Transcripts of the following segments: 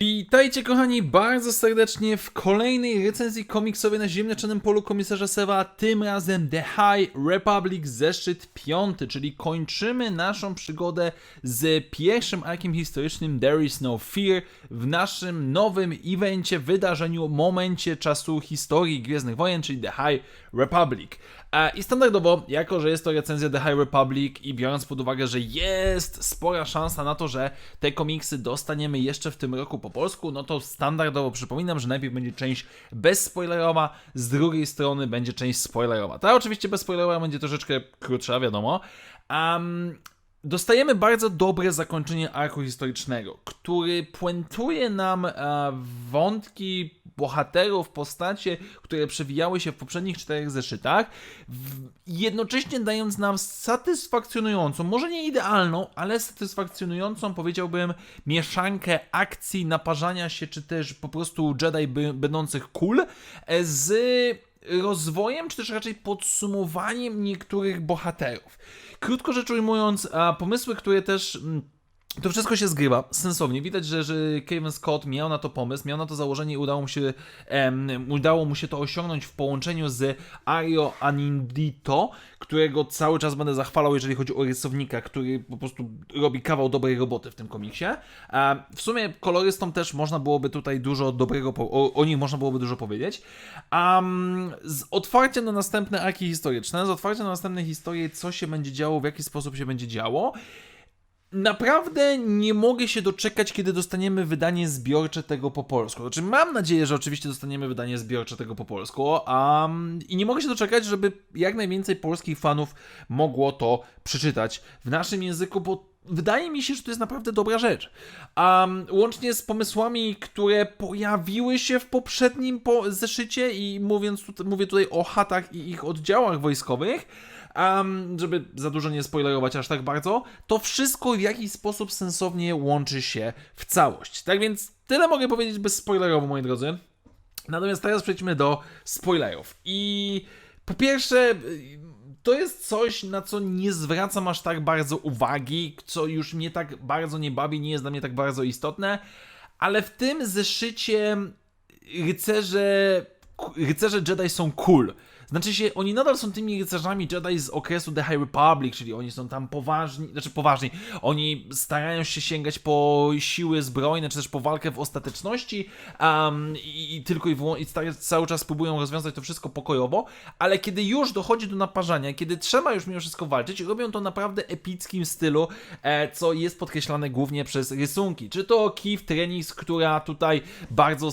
Witajcie kochani bardzo serdecznie w kolejnej recenzji komiksowej na ziemniaczanym polu komisarza Sewa, tym razem The High Republic zeszyt piąty, czyli kończymy naszą przygodę z pierwszym arkiem historycznym There is no fear w naszym nowym evencie, wydarzeniu, momencie czasu historii Gwiezdnych Wojen, czyli The High Republic. I standardowo, jako że jest to recenzja The High Republic i biorąc pod uwagę, że jest spora szansa na to, że te komiksy dostaniemy jeszcze w tym roku po polsku, no to standardowo przypominam, że najpierw będzie część bezspoilerowa, z drugiej strony będzie część spoilerowa. Ta oczywiście bezspoilerowa będzie troszeczkę krótsza, wiadomo. Um, Dostajemy bardzo dobre zakończenie arku historycznego, który puentuje nam e, wątki bohaterów, postacie, które przewijały się w poprzednich czterech zeszytach, jednocześnie dając nam satysfakcjonującą, może nie idealną, ale satysfakcjonującą, powiedziałbym, mieszankę akcji, naparzania się, czy też po prostu Jedi będących cool, e, z rozwojem, czy też raczej podsumowaniem niektórych bohaterów. Krótko rzecz ujmując, pomysły, które też. To wszystko się zgrywa sensownie. Widać, że, że Kevin Scott miał na to pomysł, miał na to założenie i udało mu się, em, udało mu się to osiągnąć w połączeniu z Ario Anindito, którego cały czas będę zachwalał, jeżeli chodzi o rysownika, który po prostu robi kawał dobrej roboty w tym komiksie. E, w sumie kolorystom też można byłoby tutaj dużo dobrego, o, o nich można byłoby dużo powiedzieć. Um, z otwarciem na następne arki historyczne, z otwarciem na następne historie, co się będzie działo, w jaki sposób się będzie działo. Naprawdę nie mogę się doczekać, kiedy dostaniemy wydanie zbiorcze tego po polsku. Znaczy, mam nadzieję, że oczywiście dostaniemy wydanie zbiorcze tego po polsku, um, i nie mogę się doczekać, żeby jak najwięcej polskich fanów mogło to przeczytać w naszym języku, bo wydaje mi się, że to jest naprawdę dobra rzecz. Um, łącznie z pomysłami, które pojawiły się w poprzednim po zeszycie i mówiąc tutaj, mówię tutaj o chatach i ich oddziałach wojskowych, um, żeby za dużo nie spoilerować aż tak bardzo, to wszystko w jakiś sposób sensownie łączy się w całość. Tak więc tyle mogę powiedzieć bez spoilerowo, moi drodzy. Natomiast teraz przejdźmy do spoilerów. I po pierwsze, to jest coś, na co nie zwracam aż tak bardzo uwagi, co już mnie tak bardzo nie bawi, nie jest dla mnie tak bardzo istotne, ale w tym zeszycie rycerze, rycerze Jedi są cool. Znaczy się, oni nadal są tymi rycerzami Jedi z okresu The High Republic, czyli oni są tam poważni, znaczy poważni, oni starają się sięgać po siły zbrojne, czy też po walkę w ostateczności um, i, i tylko i, i cały czas próbują rozwiązać to wszystko pokojowo, ale kiedy już dochodzi do naparzania, kiedy trzeba już mimo wszystko walczyć, robią to naprawdę epickim stylu, e, co jest podkreślane głównie przez rysunki. Czy to Keith Trennis, która tutaj bardzo,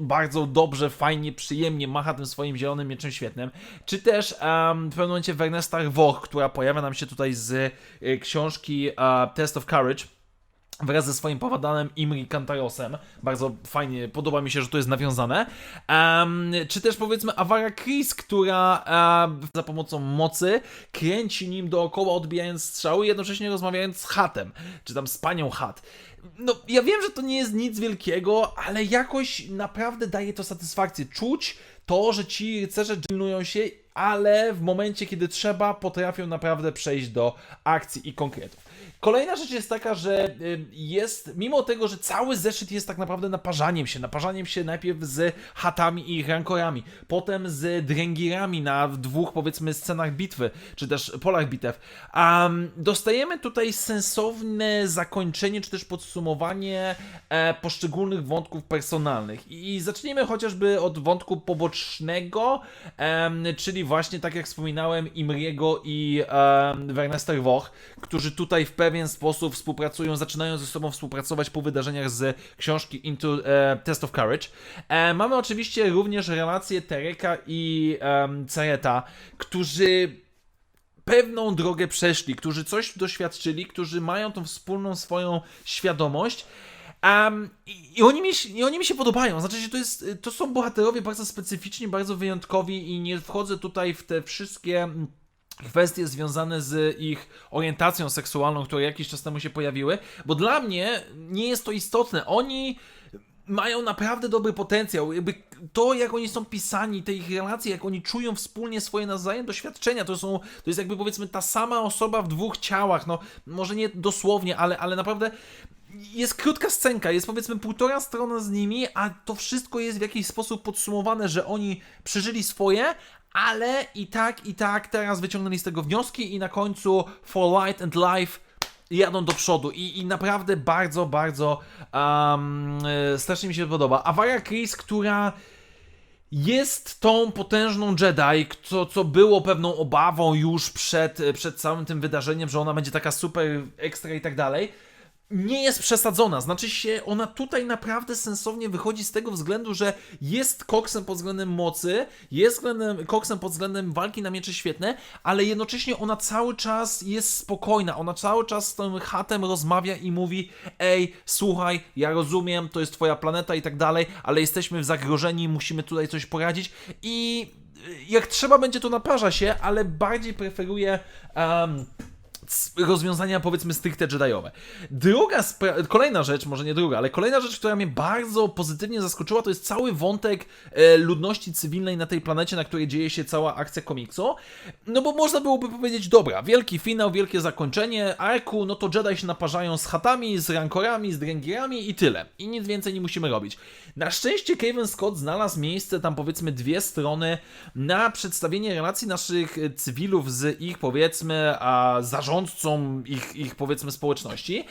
bardzo dobrze, fajnie, przyjemnie macha tym swoim zielonym mieczem świetnym, czy też em, w pewnym momencie Werner Woch, która pojawia nam się tutaj z e, książki e, Test of Courage, wraz ze swoim powadanem Imri Kantarosem. Bardzo fajnie, podoba mi się, że to jest nawiązane. Em, czy też powiedzmy Avara Chris, która em, za pomocą mocy kręci nim dookoła, odbijając strzały, jednocześnie rozmawiając z Hatem, czy tam z panią Hat. No, ja wiem, że to nie jest nic wielkiego, ale jakoś naprawdę daje to satysfakcję. Czuć to, że ci rycerze pilnują się, ale w momencie, kiedy trzeba, potrafią naprawdę przejść do akcji i konkretów. Kolejna rzecz jest taka, że jest, mimo tego, że cały zeszyt jest tak naprawdę naparzaniem się, naparzaniem się najpierw z hatami i rankorami, potem z dręgirami na dwóch, powiedzmy, scenach bitwy, czy też polach bitew, um, dostajemy tutaj sensowne zakończenie, czy też podsumowanie e, poszczególnych wątków personalnych. I zacznijmy chociażby od wątku pobocznego, czyli właśnie, tak jak wspominałem, Imriego i Wernester Woch, którzy tutaj w pewien sposób współpracują, zaczynają ze sobą współpracować po wydarzeniach z książki Into e, Test of Courage. E, mamy oczywiście również relacje Tereka i um, Cereta, którzy pewną drogę przeszli, którzy coś doświadczyli, którzy mają tą wspólną swoją świadomość. Um, i, oni mi, I oni mi się podobają. Znaczy, to, jest, to są bohaterowie bardzo specyficzni, bardzo wyjątkowi i nie wchodzę tutaj w te wszystkie kwestie związane z ich orientacją seksualną, które jakiś czas temu się pojawiły, bo dla mnie nie jest to istotne. Oni mają naprawdę dobry potencjał. Jakby to, jak oni są pisani, te ich relacje, jak oni czują wspólnie swoje nawzajem doświadczenia, to są, to jest jakby powiedzmy ta sama osoba w dwóch ciałach, no może nie dosłownie, ale, ale naprawdę jest krótka scenka, jest powiedzmy półtora strona z nimi, a to wszystko jest w jakiś sposób podsumowane, że oni przeżyli swoje, ale i tak, i tak teraz wyciągnęli z tego wnioski i na końcu For Light and Life jadą do przodu i, i naprawdę bardzo, bardzo um, strasznie mi się podoba. Awaria Chris, która jest tą potężną Jedi, co, co było pewną obawą już przed, przed całym tym wydarzeniem, że ona będzie taka super ekstra i tak dalej. Nie jest przesadzona, znaczy się, ona tutaj naprawdę sensownie wychodzi z tego względu, że jest koksem pod względem mocy, jest względem, koksem pod względem walki na miecze świetne, ale jednocześnie ona cały czas jest spokojna, ona cały czas z tym hatem rozmawia i mówi: Ej, słuchaj, ja rozumiem, to jest twoja planeta i tak dalej, ale jesteśmy w zagrożeni, musimy tutaj coś poradzić i jak trzeba będzie, to naparza się, ale bardziej preferuje. Um, rozwiązania powiedzmy stricte Jediowe. Druga, kolejna rzecz, może nie druga, ale kolejna rzecz, która mnie bardzo pozytywnie zaskoczyła, to jest cały wątek e, ludności cywilnej na tej planecie, na której dzieje się cała akcja komiksu. No bo można byłoby powiedzieć, dobra, wielki finał, wielkie zakończenie arku, no to Jedi się naparzają z chatami, z rankorami, z drengierami i tyle. I nic więcej nie musimy robić. Na szczęście Kevin Scott znalazł miejsce, tam powiedzmy dwie strony, na przedstawienie relacji naszych cywilów z ich powiedzmy a, ich, ich powiedzmy społeczności.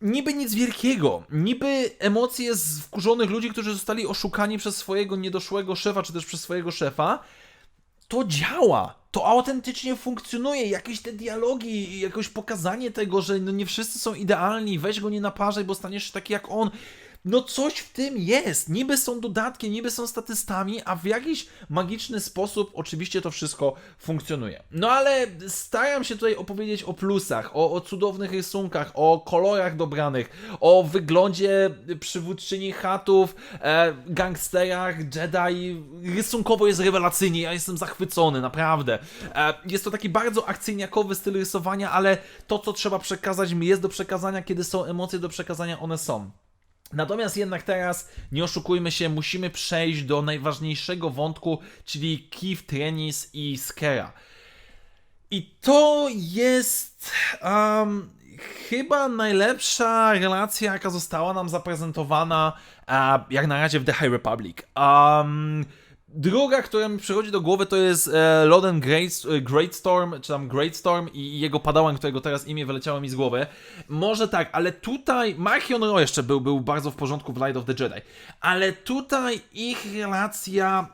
Niby nic wielkiego, niby emocje z wkurzonych ludzi, którzy zostali oszukani przez swojego niedoszłego szefa, czy też przez swojego szefa, to działa. To autentycznie funkcjonuje. Jakieś te dialogi, jakoś pokazanie tego, że no nie wszyscy są idealni, weź go nie naparzaj, bo staniesz się taki jak on. No coś w tym jest. Niby są dodatki, niby są statystami, a w jakiś magiczny sposób oczywiście to wszystko funkcjonuje. No ale staram się tutaj opowiedzieć o plusach, o, o cudownych rysunkach, o kolorach dobranych, o wyglądzie przywódczyni chatów, e, gangsterach, Jedi. Rysunkowo jest rewelacyjnie, ja jestem zachwycony, naprawdę. E, jest to taki bardzo akcyjniakowy styl rysowania, ale to, co trzeba przekazać, jest do przekazania, kiedy są emocje do przekazania, one są. Natomiast jednak teraz, nie oszukujmy się, musimy przejść do najważniejszego wątku, czyli Keith Trenis i Skera. I to jest um, chyba najlepsza relacja, jaka została nam zaprezentowana e, jak na razie w The High Republic. Um, druga, która mi przychodzi do głowy, to jest e, Loden Great, e, Greatstorm, czy tam Greatstorm i, i jego padałan, którego teraz imię wyleciało mi z głowy. Może tak, ale tutaj Marchion Ro jeszcze był, był bardzo w porządku w Light of the Jedi. Ale tutaj ich relacja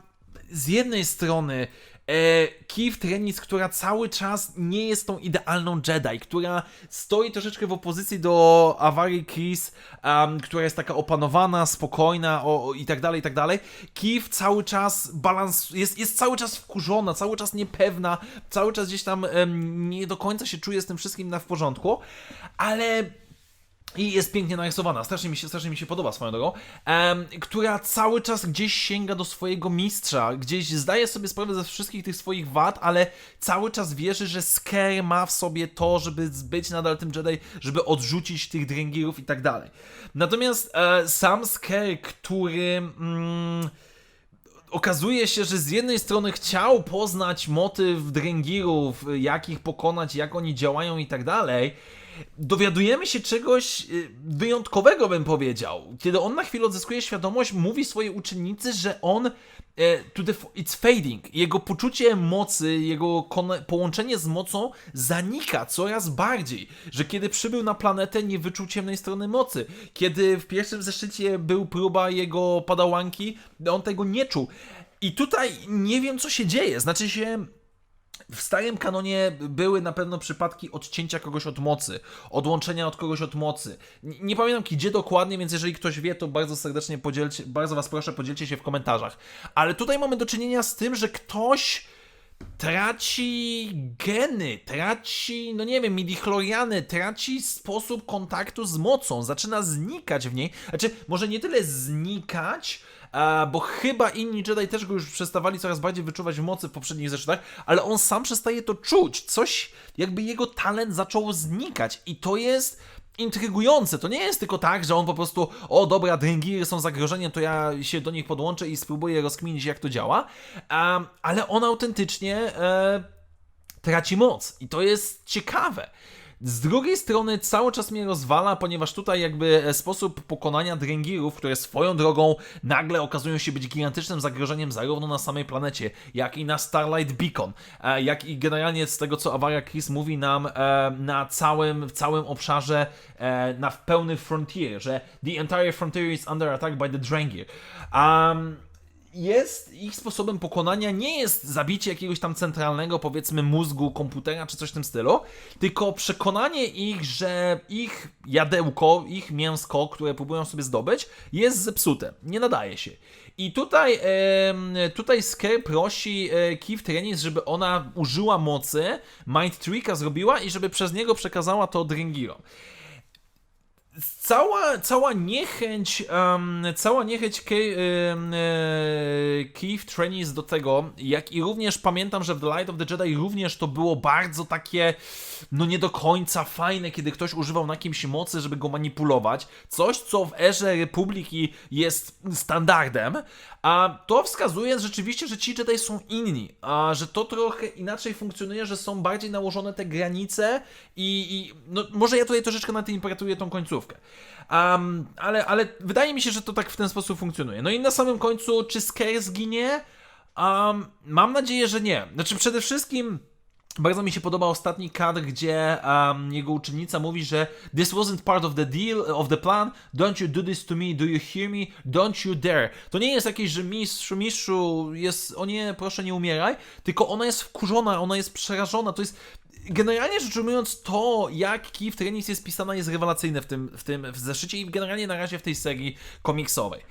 z jednej strony Keith Trenis, która cały czas nie jest tą idealną Jedi, która stoi troszeczkę w opozycji do awarii Chris, um, która jest taka opanowana, spokojna o, o, i tak dalej, i tak dalej. Keith cały czas balans, jest, jest cały czas wkurzona, cały czas niepewna, cały czas gdzieś tam em, nie do końca się czuje z tym wszystkim na w porządku, ale i jest pięknie narysowana, strasznie mi się, strasznie mi się podoba swoją drogą, em, która cały czas gdzieś sięga do swojego mistrza, gdzieś zdaje sobie sprawę ze wszystkich tych swoich wad, ale cały czas wierzy, że Scare ma w sobie to, żeby być nadal tym Jedi, żeby odrzucić tych Drengirów i tak dalej. Natomiast e, sam Scare, który... Mm, okazuje się, że z jednej strony chciał poznać motyw Drengirów, jak ich pokonać, jak oni działają i tak dalej, dowiadujemy się czegoś y, wyjątkowego, bym powiedział. Kiedy on na chwilę odzyskuje świadomość, mówi swojej uczennicy, że on e, to the, it's fading. Jego poczucie mocy, jego połączenie z mocą zanika coraz bardziej. Że kiedy przybył na planetę, nie wyczuł ciemnej strony mocy. Kiedy w pierwszym zeszycie był próba jego padałanki, on tego nie czuł. I tutaj nie wiem, co się dzieje. Znaczy się, w starym kanonie były na pewno przypadki odcięcia kogoś od mocy, odłączenia od kogoś od mocy. Nie, pamiętam gdzie dokładnie, więc jeżeli ktoś wie, to bardzo serdecznie podzielcie, bardzo was proszę, podzielcie się w komentarzach. Ale tutaj mamy do czynienia z tym, że ktoś traci geny, traci, no nie wiem, midichloriany, traci sposób kontaktu z mocą, zaczyna znikać w niej. Znaczy, może nie tyle znikać, bo chyba inni Jedi też go już przestawali coraz bardziej wyczuwać w mocy w poprzednich zeszytach, ale on sam przestaje to czuć. Coś, jakby jego talent zaczął znikać i to jest intrygujące. To nie jest tylko tak, że on po prostu, o dobra, Drengiry są zagrożeniem, to ja się do nich podłączę i spróbuję rozkminić, jak to działa. Ale on autentycznie e, traci moc. I to jest ciekawe. Z drugiej strony cały czas mnie rozwala, ponieważ tutaj jakby e, sposób pokonania Drengirów, które swoją drogą nagle okazują się być gigantycznym zagrożeniem zarówno na samej planecie, jak i na Starlight Beacon, e, jak i generalnie z tego co Awaria Chris mówi nam e, na całym, całym obszarze, na pełny frontier, że the entire frontier is under attack by the Drengir. Um, jest ich sposobem pokonania nie jest zabicie jakiegoś tam centralnego, powiedzmy, mózgu komputera czy coś w tym stylu, tylko przekonanie ich, że ich jadełko, ich mięsko, które próbują sobie zdobyć, jest zepsute, nie nadaje się. I tutaj, tutaj Scare prosi e, Keith Trenis, żeby ona użyła mocy, Mind Tricka zrobiła i żeby przez niego przekazała to Dringirom cała, cała niechęć, um, cała niechęć Ke, e, Keith Trenis do tego, jak i również pamiętam, że w The Light of the Jedi również to było bardzo takie, no nie do końca fajne, kiedy ktoś używał na kimś mocy, żeby go manipulować. Coś, co w erze Republiki jest standardem, a to wskazuje rzeczywiście, że ci Jedi są inni, a że to trochę inaczej funkcjonuje, że są bardziej nałożone te granice i, i no, może ja tutaj troszeczkę nadinterpretuję tą końcówkę. Um, ale, ale wydaje mi się, że to tak w ten sposób funkcjonuje. No i na samym końcu, czy Scare zginie? Um, mam nadzieję, że nie. Znaczy, przede wszystkim. Bardzo mi się podoba ostatni kadr, gdzie um, jego uczennica mówi, że This wasn't part of the deal, of the plan, don't you do this to me, do you hear me, don't you dare. To nie jest jakieś, że mistrzu, mistrzu, jest, o nie, proszę nie umieraj, tylko ona jest wkurzona, ona jest przerażona, to jest generalnie rzecz ujmując, to jak Keith Trenis jest pisana jest rewelacyjne w tym, w tym w zeszycie i generalnie na razie w tej serii komiksowej.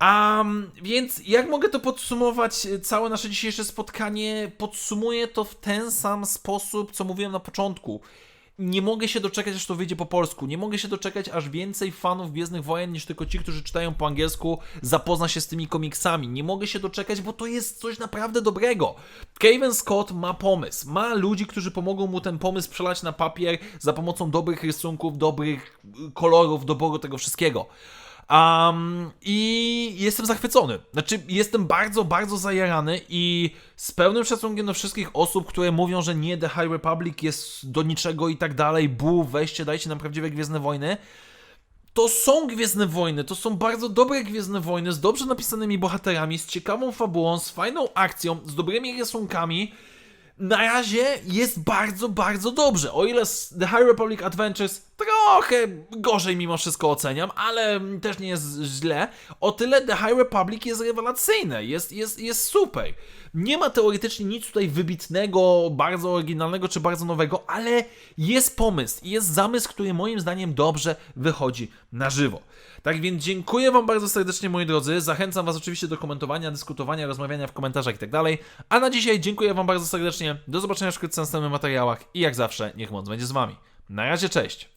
Um, więc jak mogę to podsumować, całe nasze dzisiejsze spotkanie? Podsumuję to w ten sam sposób, co mówiłem na początku. Nie mogę się doczekać, aż to wyjdzie po polsku. Nie mogę się doczekać, aż więcej fanów Gwiezdnych Wojen niż tylko ci, którzy czytają po angielsku, zapozna się z tymi komiksami. Nie mogę się doczekać, bo to jest coś naprawdę dobrego. Kevin Scott ma pomysł. Ma ludzi, którzy pomogą mu ten pomysł przelać na papier za pomocą dobrych rysunków, dobrych kolorów, doboru tego wszystkiego. Um, I jestem zachwycony. Znaczy, jestem bardzo, bardzo zajarany i z pełnym szacunkiem do wszystkich osób, które mówią, że nie The High Republic jest do niczego i tak dalej, bu, weźcie, dajcie nam prawdziwe Gwiezdne Wojny. To są Gwiezdne Wojny, to są bardzo dobre Gwiezdne Wojny z dobrze napisanymi bohaterami, z ciekawą fabułą, z fajną akcją, z dobrymi rysunkami. Na razie jest bardzo, bardzo dobrze. O ile The High Republic Adventures gorzej mimo wszystko oceniam, ale też nie jest źle, o tyle The High Republic jest rewelacyjne, jest, jest, jest super. Nie ma teoretycznie nic tutaj wybitnego, bardzo oryginalnego czy bardzo nowego, ale jest pomysł i jest zamysł, który moim zdaniem dobrze wychodzi na żywo. Tak więc dziękuję Wam bardzo serdecznie, moi drodzy. Zachęcam Was oczywiście do komentowania, dyskutowania, rozmawiania w komentarzach i tak. A na dzisiaj dziękuję Wam bardzo serdecznie. Do zobaczenia wkrótce w następnych materiałach i jak zawsze, niech moc będzie z Wami. Na razie, cześć!